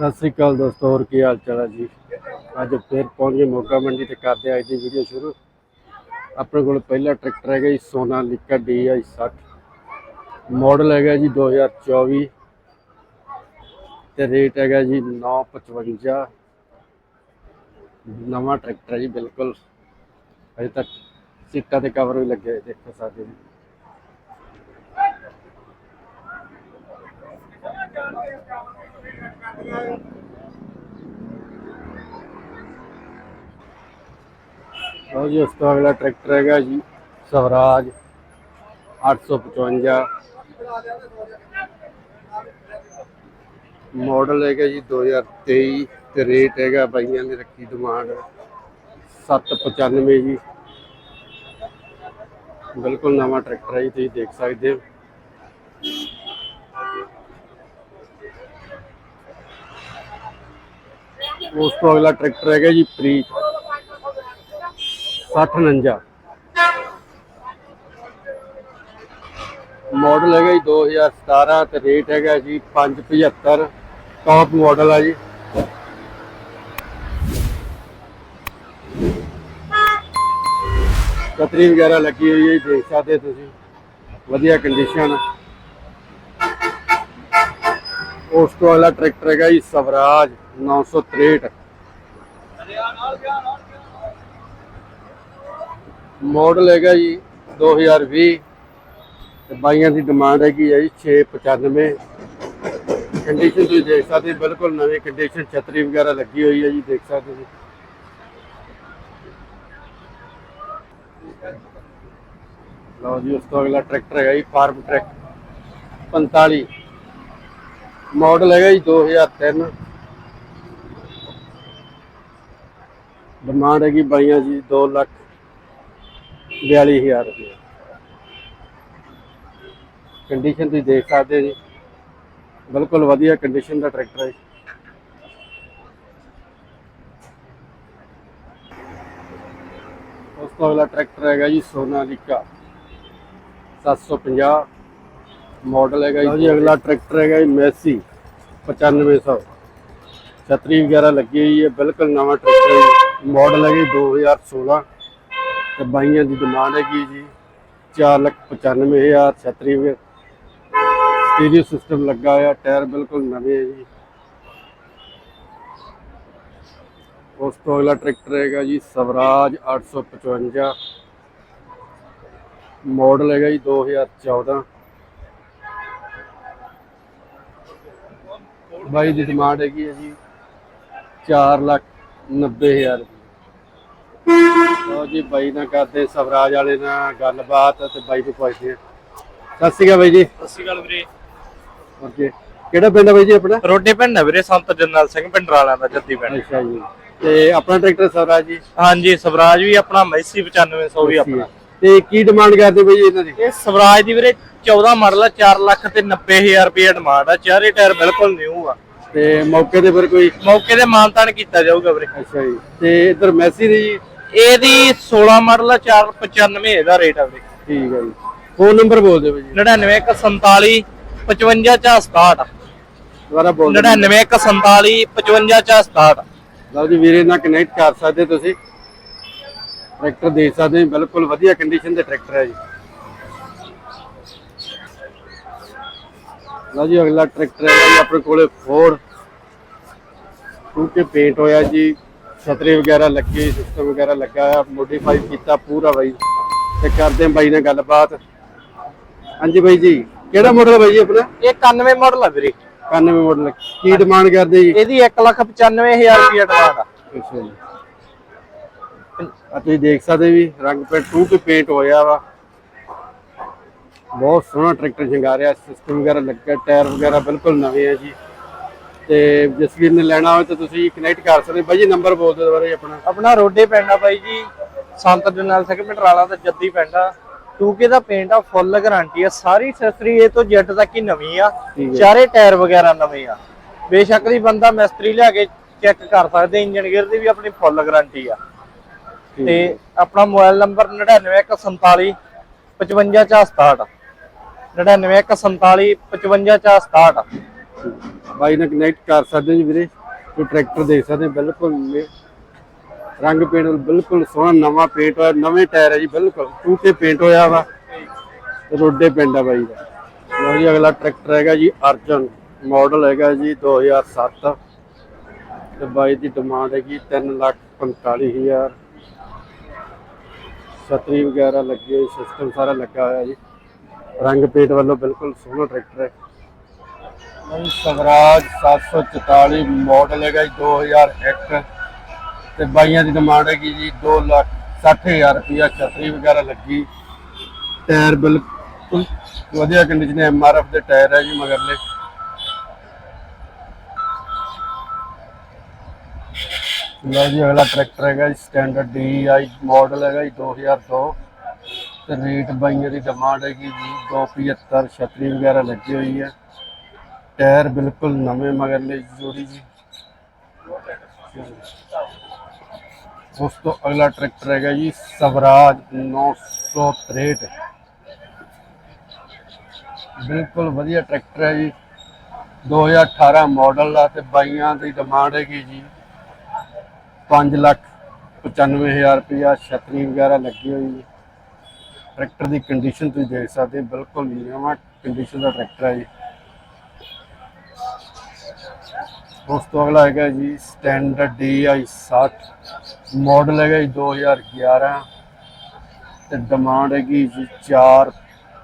ਸਤਿ ਸ੍ਰੀ ਅਕਾਲ ਦੋਸਤੋ, ਹੋਰ ਕੀ ਹਾਲ ਚਾਲ ਹੈ ਜੀ? ਅੱਜ ਫਿਰ ਪਹੁੰਚ ਗਏ ਮੋਗਾ ਮੰਡੀ ਤੇ ਕਰਦੇ ਅੱਜ ਦੀ ਵੀਡੀਓ ਸ਼ੁਰੂ। ਆਪਣੇ ਕੋਲ ਪਹਿਲਾ ਟਰੈਕਟਰ ਹੈਗਾ ਜੀ ਸੋਨਾਲੀਕਾ DI 60 ਮਾਡਲ ਹੈਗਾ ਜੀ 2024 ਤੇ ਰੇਟ ਹੈਗਾ ਜੀ 955 ਨਵਾਂ ਟਰੈਕਟਰ ਹੈ ਜੀ, ਬਿਲਕੁਲ। ਅਜੇ ਤੱਕ ਸੀਟਾਂ ਤੇ ਕਵਰ ਵੀ ਲੱਗੇ ਹੋਏ, ਦੇਖੋ ਸਾਡੇ। ਜੀ ਲਓ ਜੀ ਉਸ ਤੋਂ ਅਗਲਾ ਟਰੈਕਟਰ ਹੈਗਾ ਜੀ, ਸਵਰਾਜ 855 ਮਾਡਲ ਹੈਗਾ ਜੀ 2023 ਤੇ ਰੇਟ ਹੈਗਾ ਬਾਈਆਂ ਨੇ ਰੱਖੀ ਡਿਮਾਂਡ 795 ਜੀ। ਬਿਲਕੁਲ ਨਵਾਂ ਟਰੈਕਟਰ ਹੈ ਜੀ, ਤੁਸੀਂ ਦੇਖ ਸਕਦੇ ਹੋ। ਉਸ ਤੋਂ ਅਗਲਾ ਟਰੈਕਟਰ ਹੈਗਾ ਜੀ ਪ੍ਰੀਤ 6049 ਮਾਡਲ ਹੈਗਾ ਜੀ 2017 ਤੇ ਰੇਟ ਹੈਗਾ ਜੀ 575 ਟੌਪ ਮਾਡਲ ਆ ਜੀ। ਕਤਰੀ ਵਗੈਰਾ ਲੱਗੀ ਹੋਈ ਹੈ ਜੀ, ਦੇਖ ਸਕਦੇ ਤੁਸੀਂ। ਵਧੀਆ ਕੰਡੀਸ਼ਨ ਉਸ ਤੋਂ ਅਗਲਾ ਟਰੈਕਟਰ ਹੈਗਾ ਜੀ ਸਵਰਾਜ 963 ਮਾਡਲ ਹੈਗਾ ਜੀ 2020 ਤੇ ਬਾਈਆਂ ਦੀ ਡਿਮਾਂਡ ਹੈਗੀ ਹੈ ਜੀ 695 ਕੰਡੀਸ਼ਨ ਤੁਸੀਂ ਦੇਖ ਸਕਦੇ ਬਿਲਕੁਲ ਨਵੀਂ ਕੰਡੀਸ਼ਨ ਛਤਰੀ ਵਗੈਰਾ ਲੱਗੀ ਹੋਈ ਹੈ ਜੀ, ਦੇਖ ਸਕਦੇ ਹੋ। ਲਓ ਜੀ, ਉਸ ਤੋਂ ਅਗਲਾ ਟਰੈਕਟਰ ਹੈਗਾ ਜੀ ਫਾਰਮ ਟਰੈਕ 45 ਮਾਡਲ ਹੈਗਾ ਜੀ 2003 ਡਿਮਾਂਡ ਹੈਗੀ ਬਾਈਆਂ ਜੀ 2 ਲੱਖ 42000 ਰੁਪਏ। ਕੰਡੀਸ਼ਨ ਤੁਸੀਂ ਦੇਖ ਸਕਦੇ ਹੋ ਜੀ। ਬਿਲਕੁਲ ਵਧੀਆ ਕੰਡੀਸ਼ਨ ਦਾ ਟਰੈਕਟਰ ਹੈ ਉਸ ਤੋਂ ਅਗਲਾ ਟਰੈਕਟਰ ਹੈਗਾ ਜੀ ਸੋਨਾਲੀਕਾ 750 ਮਾਡਲ ਹੈਗਾ ਜੀ ਅਗਲਾ ਟਰੈਕਟਰ ਹੈਗਾ ਜੀ ਮੈਸੀ 9500 ਛਤਰੀ ਵਗੈਰਾ ਲੱਗੀ ਹੋਈ ਹੈ ਬਿਲਕੁਲ ਨਵਾਂ ਟਰੈਕਟਰ ਹੈ ਮਾਡਲ ਹੈਗਾ ਜੀ 2016 ਤੇ ਬਾਈਆਂ ਦੀ ਡਿਮਾਂਡ ਹੈਗੀ ਜੀ 495000 ਛਤਰੀ ਵਗੈਰਾ ਸਟੀਰੀਓ ਸਿਸਟਮ ਲੱਗਾ ਹੋਇਆ ਟਾਇਰ ਬਿਲਕੁਲ ਨਵੇਂ ਹੈ ਜੀ। ਉਸ ਤੋਂ ਅਗਲਾ ਟਰੈਕਟਰ ਹੈਗਾ ਜੀ ਸਵਰਾਜ 855 ਮਾਡਲ ਹੈਗਾ ਜੀ 2014 ਬਾਈ ਦੀ ਡਿਮਾਂਡ ਹੈਗੀ ਹੈ ਜੀ 4 ਲੱਖ 90000 ਲਓ ਜੀ ਬਾਈ ਨਾਲ ਕਰਦੇ ਸਵਰਾਜ ਵਾਲੇ ਨਾਲ ਗੱਲਬਾਤ ਤੇ ਬਾਈ ਨੂੰ ਪੁੱਛਦੇ ਆ ਸਤਿ ਸ਼੍ਰੀ ਅਕਾਲ ਬਾਈ ਜੀ। ਸਤਿ ਸ਼੍ਰੀ ਅਕਾਲ ਵੀਰੇ। ਓਕੇ ਕਿਹੜਾ ਪਿੰਡ ਹੈ ਬਾਈ ਜੀ ਆਪਣਾ? ਰੋਡੇ ਪਿੰਡ ਹੈ ਵੀਰੇ ਸੰਤ ਜਰਨਲ ਸਿੰਘ ਪਿੰਡਰਾਲਿਆਂ ਦਾ ਜੱਦੀ ਪਿੰਡ। ਅੱਛਾ ਜੀ। ਤੇ ਆਪਣਾ ਟਰੈਕਟਰ ਸਵਰਾਜ ਜੀ? ਹਾਂਜੀ ਸਵਰਾਜ ਵੀ ਆਪਣਾ ਮੈਸੀ 9500 ਵੀ ਆਪਣਾ। ਤੇ ਕੀ ਡਿਮਾਂਡ ਕਰਦੇ ਬਾਈ ਇਹਨਾਂ ਦੀ? ਇਹ ਸਵਰਾਜ ਦੀ ਵੀਰੇ 14 ਮਾਡਲ ਆ 4 ਲੱਖ ਤੇ 90000 ਰੁਪਏ ਡਿਮਾਂਡ ਆ। ਚਾਰੇ ਟਾਇਰ ਬਿਲਕੁਲ ਨਿਊ ਆ। ਤੇ ਮੌਕੇ ਤੇ ਫਿਰ ਕੋਈ ਮੌਕੇ ਤੇ ਮਾਨਤਾਨ ਕੀਤਾ ਜਾਊਗਾ ਵੀਰੇ। ਅੱਛਾ ਜੀ। ਤੇ ਇਧਰ ਮੈਸੀ ਦੀ ਜੀ? ਇਹਦੀ 16 ਮਾਡਲ ਆ 495 ਇਹਦਾ ਰੇਟ ਆ ਵੀਰੇ। ਠੀਕ ਹੈ ਜੀ। ਫੋਨ ਨੰਬਰ ਬੋਲ ਦਿਓ ਬਾਈ ਜੀ। 99147 5567 ਦੁਬਾਰਾ ਬੋਲ ਦਿਓ। 99147 5567 ਲਓ ਜੀ ਵੀਰੇ ਨਾਲ ਕਨੈਕਟ ਕਰ ਸਕਦੇ ਤੁਸੀਂ। ਟਰੈਕਟਰ ਦੇਖ ਸਕਦੇ ਹੋ ਬਿਲਕੁਲ ਵਧੀਆ ਕੰਡੀਸ਼ਨ ਦੇ ਟਰੈਕਟਰ ਹੈ ਜੀ। ਲਓ ਜੀ ਅਗਲਾ ਟਰੈਕਟਰ ਹੈ ਜੀ ਆਪਣੇ ਕੋਲੇ ਫੋਰਡ ਕਿਉਂਕਿ ਪੇਂਟ ਹੋਇਆ ਜੀ। ਛਤਰੀ ਵਗੈਰਾ ਲੱਗੀ ਸਿਸਟਮ ਵਗੈਰਾ ਲੱਗਾ ਹੋਇਆ ਮੋਡੀਫਾਈ ਕੀਤਾ ਪੂਰਾ ਬਾਈ। ਤੇ ਕਰਦੇ ਹਾਂ ਬਾਈ ਨਾਲ ਗੱਲਬਾਤ। ਹਾਂਜੀ ਬਾਈ ਜੀ ਕਿਹੜਾ ਮਾਡਲ ਹੈ ਬਾਈ ਜੀ ਆਪਣਾ? ਇਹ 91 ਮਾਡਲ ਆ ਵੀਰੇ। 91 ਮਾਡਲ ਕੀ ਡਿਮਾਂਡ ਕਰਦੇ ਜੀ? ਇਹਦੀ 195000 ਰੁਪਏ ਡਿਮਾਂਡ ਆ। ਅੱਛਾ ਜੀ। ਆ ਤੁਸੀਂ ਦੇਖ ਸਕਦੇ ਵੀ ਰੰਗ ਪੇਂਟ ਟੂ ਤੇ ਪੇਂਟ ਹੋਇਆ ਵਾ। ਬਹੁਤ ਸੋਹਣਾ ਟਰੈਕਟਰ ਸ਼ਿੰਗਾਰਿਆ ਸਿਸਟਮ ਵਗੈਰਾ ਲੱਗਾ ਟਾਇਰ ਵਗੈਰਾ ਬਿਲਕੁਲ ਨਵੇਂ ਆ ਜੀ। ਤੇ ਜਿਸ ਵੀਰ ਨੇ ਲੈਣਾ ਹੋਵੇ ਤਾਂ ਤੁਸੀਂ ਕਨੈਕਟ ਕਰ ਸਕਦੇ। ਬਾਈ ਜੀ ਨੰਬਰ ਬੋਲ ਦਿਓ ਦੁਬਾਰਾ ਜੀ ਆਪਣਾ। ਆਪਣਾ ਰੋਡੇ ਪਿੰਡ ਬਾਈ ਜੀ। ਸੰਤ ਜਰਨਲ ਸਿੰਘ ਪਿੰਡਰਾਲਾ ਦਾ ਜੱਦੀ ਪਿੰਡ ਟੂਕੇ ਦਾ ਪੇਂਟ ਆ ਫੁੱਲ ਗਾਰੰਟੀ ਆ। ਸਾਰੀ ਐਕਸੈਸਰੀ ਇਹ ਤੋਂ ਜੈਟ ਤੱਕ ਹੀ ਨਵੀਂ ਆ। ਚਾਰੇ ਟਾਇਰ ਵਗੈਰਾ ਨਵੇਂ ਆ। ਬੇਸ਼ੱਕ ਦੀ ਬੰਦਾ ਮਿਸਤਰੀ ਲਿਆ ਕੇ ਚੈੱਕ ਕਰ ਸਕਦੇ ਇੰਜਨ ਗੇਅਰ ਦੀ ਵੀ ਆਪਣੀ ਫੁੱਲ ਗਾਰੰਟੀ ਆ। ਤੇ ਆਪਣਾ ਮੋਬਾਈਲ ਨੰਬਰ 99147 55467 99147 55467 ਬਾਈ ਨਾਲ ਕਨੈਕਟ ਕਰ ਸਕਦੇ ਜੀ ਵੀਰੇ ਕੋਈ ਟਰੈਕਟਰ ਦੇਖ ਸਕਦੇ ਬਿਲਕੁਲ ਰੰਗ ਪੇਂਟ ਬਿਲਕੁਲ ਸੋਹਣਾ ਨਵਾਂ ਪੇਂਟ ਹੋਇਆ ਨਵੇਂ ਟਾਇਰ ਹੈ ਜੀ ਬਿਲਕੁਲ ਟੂਕੇ ਪੇਂਟ ਹੋਇਆ ਵਾ। ਰੋਡੇ ਪਿੰਡ ਆ ਬਾਈ ਦਾ। ਲਓ ਜੀ ਅਗਲਾ ਟਰੈਕਟਰ ਹੈਗਾ ਜੀ ਅਰਜਨ ਮਾਡਲ ਹੈਗਾ ਜੀ 2007 ਤੇ ਬਾਈ ਦੀ ਡਿਮਾਂਡ ਹੈਗੀ 345000 ਛਤਰੀ ਵਗੈਰਾ ਲੱਗੀ ਹੋਈ ਸਿਸਟਮ ਸਾਰਾ ਲੱਗਾ ਹੋਇਆ ਜੀ। ਰੰਗ ਪੇਂਟ ਵੱਲੋਂ ਬਿਲਕੁਲ ਸੋਹਣਾ ਟਰੈਕਟਰ ਹੈ। ਬਾਈ ਸਵਰਾਜ 744 ਮਾਡਲ ਹੈਗਾ ਜੀ 2001 ਤੇ ਬਾਈਆਂ ਦੀ ਡਿਮਾਂਡ ਹੈਗੀ ਜੀ 2 ਲੱਖ 60000 ਰੁਪਇਆ ਛਤਰੀ ਵਗੈਰਾ ਲੱਗੀ। ਟਾਇਰ ਬਿਲਕੁਲ ਵਧੀਆ ਕੰਡੀਸ਼ਨ ਹੈ ਐਮਆਰਐਫ ਦੇ ਟਾਇਰ ਹੈ ਜੀ ਮਗਰਲੇ। ਲਓ ਜੀ, ਅਗਲਾ ਟਰੈਕਟਰ ਹੈਗਾ ਜੀ ਸਟੈਂਡਰਡ ਡੀਆਈ ਮਾਡਲ ਹੈਗਾ ਜੀ 2002 ਤੇ ਰੇਟ ਬਾਈਆਂ ਦੀ ਡਿਮਾਂਡ ਹੈਗੀ ਜੀ 275 ਛਤਰੀ ਵਗੈਰਾ ਲੱਗੀ ਹੋਈ ਹੈ। ਟਾਇਰ ਬਿਲਕੁਲ ਨਵੇਂ ਮਗਰਲੇ ਜੋੜੀ ਜੀ। ਉਸ ਤੋਂ ਅਗਲਾ ਟਰੈਕਟਰ ਹੈਗਾ ਜੀ, ਸਵਰਾਜ 963 ਬਿਲਕੁਲ ਵਧੀਆ ਟਰੈਕਟਰ ਹੈ ਜੀ। 2018 ਮਾਡਲ ਦਾ ਤੇ ਬਾਈਆਂ ਦੀ ਡਿਮਾਂਡ ਹੈਗੀ ਜੀ। 5 ਲੱਖ 95000 ਰੁਪਇਆ ਛਤਰੀ ਵਗੈਰਾ ਲੱਗੀ ਹੋਈ ਹੈ। ਟਰੈਕਟਰ ਦੀ ਕੰਡੀਸ਼ਨ ਤੁਸੀਂ ਦੇਖ ਸਕਦੇ ਬਿਲਕੁਲ ਨਵਾਂ ਕੰਡੀਸ਼ਨ ਦਾ ਟਰੈਕਟਰ ਹੈ ਜੀ। ਉਸ ਤੋਂ ਅਗਲਾ ਹੈਗਾ ਜੀ ਸਟੈਂਡਰਡ DI 60 ਮਾਡਲ ਹੈਗਾ ਜੀ 2011 ਤੇ ਡਿਮਾਂਡ ਹੈਗੀ ਜੀ 4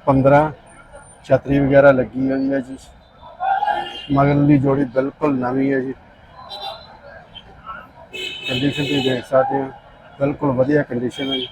15 ਛਤਰੀ ਵਗੈਰਾ ਲੱਗੀ ਹੋਈ ਹੈ ਜੀ। ਮਗਰਲੀ ਜੋੜੀ ਬਿਲਕੁਲ ਨਵੀਂ ਹੈ ਜੀ। ਕੰਡੀਸ਼ਨ ਤੁਸੀਂ ਦੇਖ ਸਕਦੇ ਹੋ। ਬਿਲਕੁਲ ਵਧੀਆ ਕੰਡੀਸ਼ਨ ਹੈ ਜੀ।